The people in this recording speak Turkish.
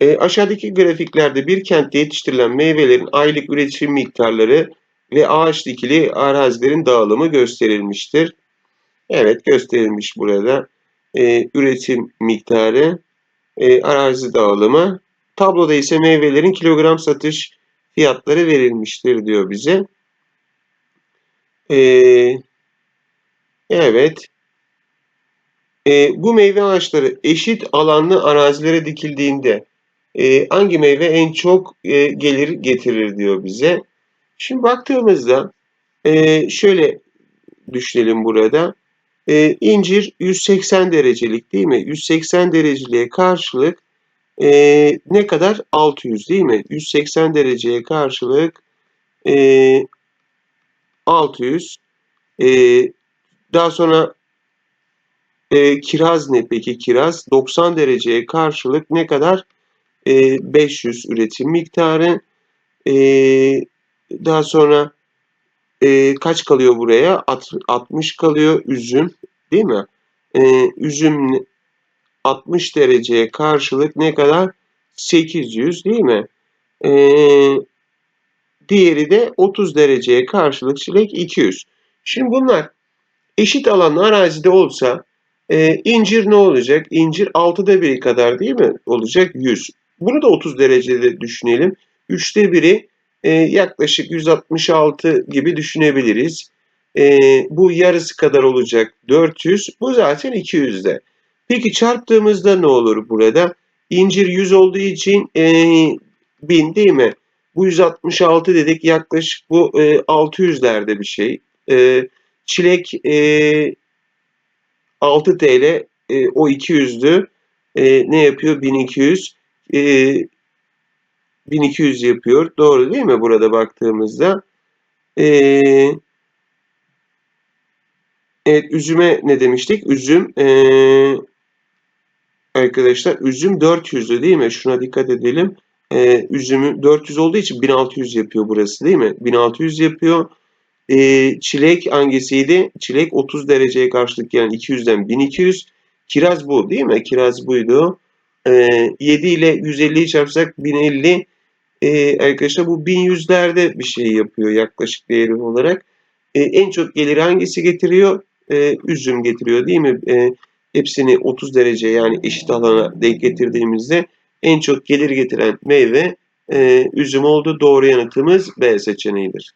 E, aşağıdaki grafiklerde bir kentte yetiştirilen meyvelerin aylık üretim miktarları ve ağaç dikili arazilerin dağılımı gösterilmiştir. Evet gösterilmiş burada. E, üretim miktarı, e, arazi dağılımı. Tabloda ise meyvelerin kilogram satış fiyatları verilmiştir diyor bize. E, evet. E, bu meyve ağaçları eşit alanlı arazilere dikildiğinde e, hangi meyve en çok e, gelir getirir diyor bize. Şimdi baktığımızda e, şöyle düşünelim burada. E, incir 180 derecelik değil mi? 180 dereceliğe karşılık e, ne kadar? 600 değil mi? 180 dereceye karşılık e, 600. E, daha sonra e, kiraz ne peki? Kiraz 90 dereceye karşılık ne kadar? E, 500 üretim miktarı. E, daha sonra e, kaç kalıyor buraya? At, 60 kalıyor üzüm değil mi? E, üzüm 60 dereceye karşılık ne kadar? 800 değil mi? E, diğeri de 30 dereceye karşılık çilek 200. Şimdi bunlar eşit alanlı arazide olsa e, incir ne olacak? İncir 6'da 1'i kadar değil mi? Olacak 100. Bunu da 30 derecede düşünelim. 3'te 1'i e, yaklaşık 166 gibi düşünebiliriz. E, bu yarısı kadar olacak 400. Bu zaten 200'de. Peki çarptığımızda ne olur burada? İncir 100 olduğu için e, 1000 değil mi? Bu 166 dedik yaklaşık bu e, 600'lerde bir şey. E, çilek e, 6 TL e, o 200'dü. E, ne yapıyor? 1200. E, 1200 yapıyor. Doğru değil mi burada baktığımızda? Ee, evet üzüme ne demiştik? Üzüm ee, arkadaşlar üzüm 400'lü değil mi? Şuna dikkat edelim. Ee, üzümü 400 olduğu için 1600 yapıyor burası değil mi? 1600 yapıyor. Ee, çilek hangisiydi? Çilek 30 dereceye karşılık yani 200'den 1200. Kiraz bu değil mi? Kiraz buydu. Ee, 7 ile 150'yi çarpsak 1050 e, arkadaşlar bu 1100'lerde bir şey yapıyor yaklaşık değeri olarak. E, en çok gelir hangisi getiriyor? E, üzüm getiriyor değil mi? E, hepsini 30 derece yani eşit alana denk getirdiğimizde en çok gelir getiren meyve e, üzüm oldu. Doğru yanıtımız B seçeneğidir.